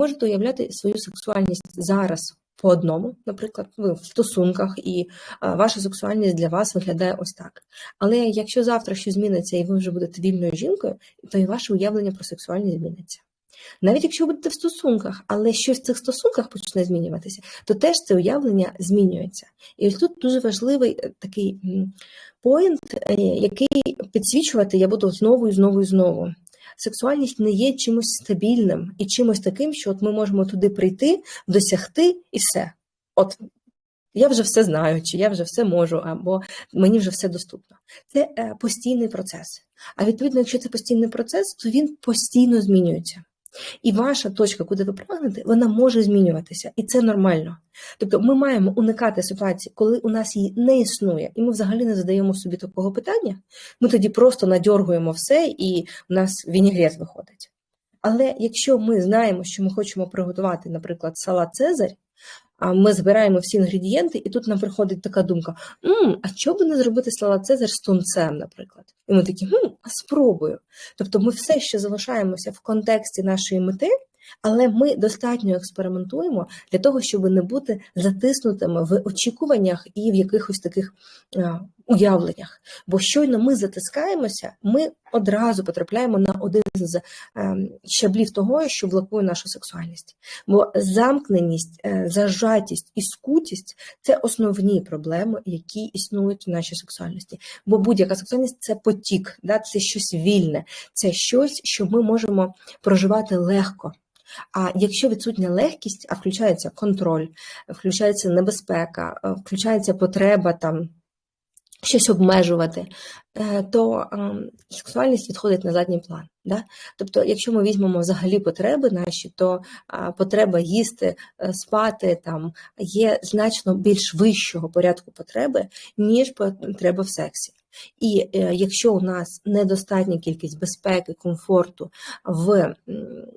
можете уявляти свою сексуальність зараз по одному, наприклад, ви в стосунках, і ваша сексуальність для вас виглядає ось так. Але якщо завтра щось зміниться і ви вже будете вільною жінкою, то і ваше уявлення про сексуальність зміниться. Навіть якщо ви будете в стосунках, але щось в цих стосунках почне змінюватися, то теж це уявлення змінюється. І ось тут дуже важливий е, такий поінт, е, який підсвічувати я буду знову і знову і знову. Сексуальність не є чимось стабільним і чимось таким, що от ми можемо туди прийти, досягти і все. От я вже все знаю, чи я вже все можу, або мені вже все доступно. Це е, постійний процес. А відповідно, якщо це постійний процес, то він постійно змінюється. І ваша точка, куди ви прагнете, вона може змінюватися, і це нормально. Тобто ми маємо уникати ситуації, коли у нас її не існує, і ми взагалі не задаємо собі такого питання. Ми тоді просто надьоргуємо все, і у нас вінігрет виходить. Але якщо ми знаємо, що ми хочемо приготувати, наприклад, салат Цезарь, ми збираємо всі інгредієнти, і тут нам приходить така думка: М, а чого би не зробити салат Цезар з тунцем, наприклад? І ми такі, М, а спробую. Тобто ми все ще залишаємося в контексті нашої мети, але ми достатньо експериментуємо для того, щоб не бути затиснутими в очікуваннях і в якихось таких уявленнях. Бо щойно ми затискаємося, ми одразу потрапляємо на один з ем, щаблів того, що блокує нашу сексуальність. Бо замкненість, е, зажатість і скутість це основні проблеми, які існують в нашій сексуальності. Бо будь-яка сексуальність це потік, да? це щось вільне, це щось, що ми можемо проживати легко. А якщо відсутня легкість, а включається контроль, включається небезпека, е, включається потреба там щось обмежувати, е, то ем, сексуальність відходить на задній план. Да? Тобто, якщо ми візьмемо взагалі потреби наші, то потреба їсти, е, спати там є значно більш вищого порядку потреби, ніж потреба в сексі. І е, якщо у нас недостатня кількість безпеки, комфорту в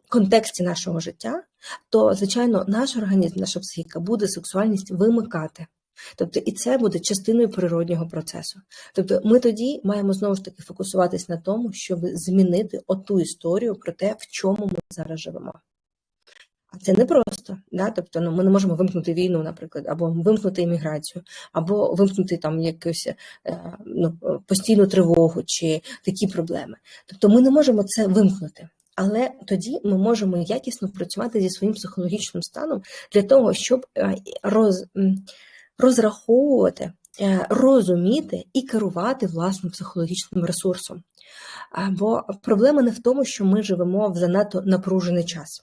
контексті нашого життя, то звичайно наш організм, наша психіка буде сексуальність вимикати. Тобто і це буде частиною природнього процесу. Тобто ми тоді маємо знову ж таки фокусуватись на тому, щоб змінити оту історію про те, в чому ми зараз живемо. А це не просто, да? тобто ну, ми не можемо вимкнути війну, наприклад, або вимкнути імміграцію, або вимкнути там якусь е, ну, постійну тривогу чи такі проблеми. Тобто ми не можемо це вимкнути. Але тоді ми можемо якісно працювати зі своїм психологічним станом для того, щоб е, роз розраховувати, е, розуміти і керувати власним психологічним ресурсом. Бо проблема не в тому, що ми живемо в занадто напружений час.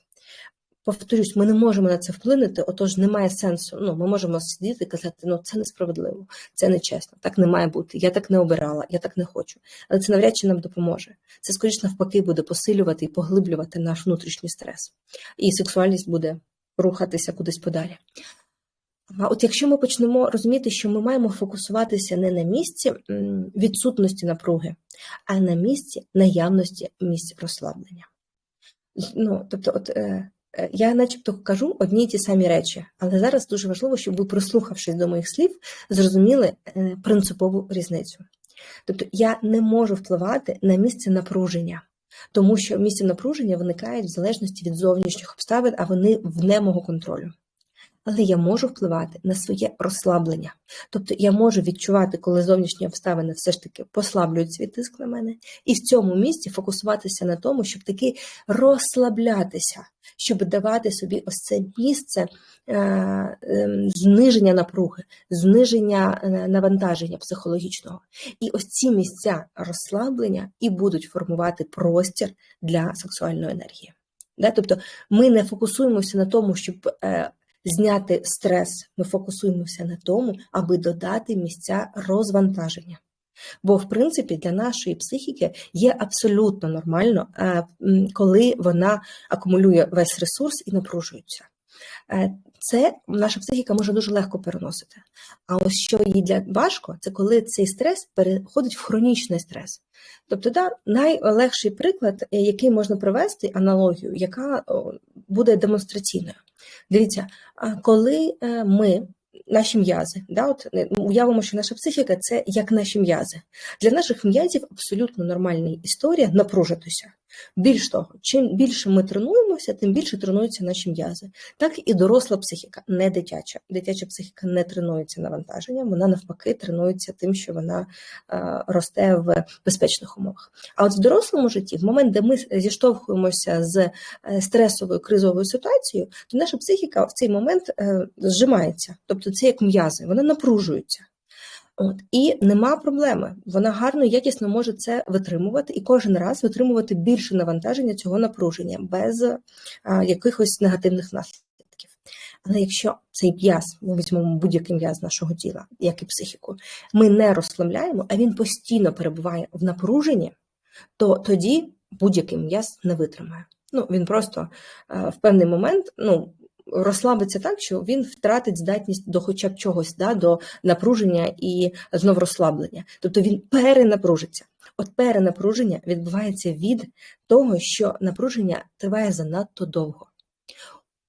Повторюсь, ми не можемо на це вплинути, отож немає сенсу. Ну, Ми можемо сидіти і казати, ну це несправедливо, це нечесно, так не має бути. Я так не обирала, я так не хочу. Але це навряд чи нам допоможе. Це, скоріш навпаки, буде посилювати і поглиблювати наш внутрішній стрес. І сексуальність буде рухатися кудись подалі. От якщо ми почнемо розуміти, що ми маємо фокусуватися не на місці відсутності напруги, а на місці наявності місць розслаблення. Ну, тобто, от е, е, я начебто кажу одні й ті самі речі, але зараз дуже важливо, щоб ви, прислухавшись до моїх слів, зрозуміли е, принципову різницю. Тобто, я не можу впливати на місце напруження. Тому що місце напруження виникають в залежності від зовнішніх обставин, а вони вне мого контролю але я можу впливати на своє розслаблення. Тобто я можу відчувати, коли зовнішні обставини все ж таки послаблюють свій тиск на мене, і в цьому місці фокусуватися на тому, щоб таки розслаблятися, щоб давати собі ось це місце е, е, зниження напруги, зниження е, навантаження психологічного. І ось ці місця розслаблення і будуть формувати простір для сексуальної енергії. Тобто ми не фокусуємося на тому, щоб е, зняти стрес, ми фокусуємося на тому, аби додати місця розвантаження. Бо, в принципі, для нашої психіки є абсолютно нормально, е, коли вона акумулює весь ресурс і напружується. Е, це наша психіка може дуже легко переносити. А ось що їй для важко, це коли цей стрес переходить в хронічний стрес. Тобто, да, найлегший приклад, е, який можна провести аналогію, яка буде демонстраційною. Дивіться, коли е, ми. Наші м'язи, да, от е, уявимо, що наша психіка це як наші м'язи. Для наших м'язів абсолютно нормальна історія напружитися. Більш того, чим більше ми тренуємося, тим більше тренуються наші м'язи. Так і доросла психіка, не дитяча. Дитяча психіка не тренується навантаженням, вона навпаки тренується тим, що вона е, росте в безпечних умовах. А от в дорослому житті, в момент, де ми зіштовхуємося з е, стресовою кризовою ситуацією, то наша психіка в цей момент е, зжимається, тобто це як м'язи, вони напружуються. От і нема проблеми. Вона гарно якісно може це витримувати і кожен раз витримувати більше навантаження цього напруження без а, якихось негативних наслідків. Але якщо цей м'яз, ми візьмемо будь-який м'яз нашого тіла, як і психіку, ми не розслабляємо, а він постійно перебуває в напруженні, то тоді будь-який м'яз не витримає. Ну він просто а, в певний момент, ну розслабиться так, що він втратить здатність до хоча б чогось, да, до напруження і знов розслаблення. Тобто він перенапружиться. От перенапруження відбувається від того, що напруження триває занадто довго.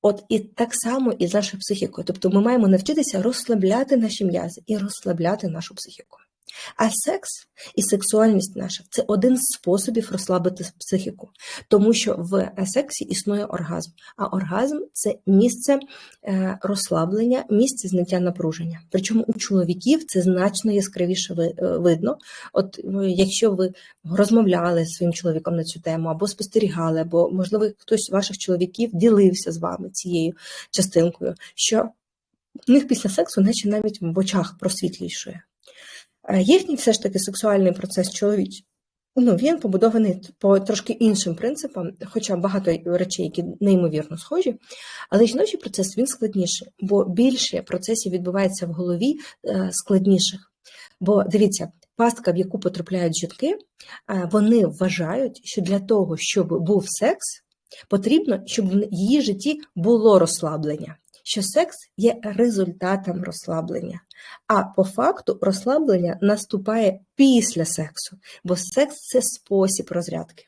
От і так само і з нашою психікою. Тобто ми маємо навчитися розслабляти наші м'язи і розслабляти нашу психіку. А секс і сексуальність наша це один з способів розслабити психіку, тому що в сексі існує оргазм, а оргазм це місце е, розслаблення, місце зняття напруження. Причому у чоловіків це значно яскравіше е, видно. От якщо ви розмовляли з своїм чоловіком на цю тему, або спостерігали, або можливо хтось з ваших чоловіків ділився з вами цією частинкою, що в них після сексу, наче навіть в очах просвітлішує. Їхній все ж таки сексуальний процес чоловічий, ну, він побудований по трошки іншим принципам, хоча багато речей, які неймовірно схожі, але жіночий процес він складніший, бо більше процесів відбувається в голові е, складніших. Бо дивіться, пастка, в яку потрапляють жінки, е, вони вважають, що для того, щоб був секс, потрібно, щоб в її житті було розслаблення що секс є результатом розслаблення, а по факту розслаблення наступає після сексу, бо секс це спосіб розрядки.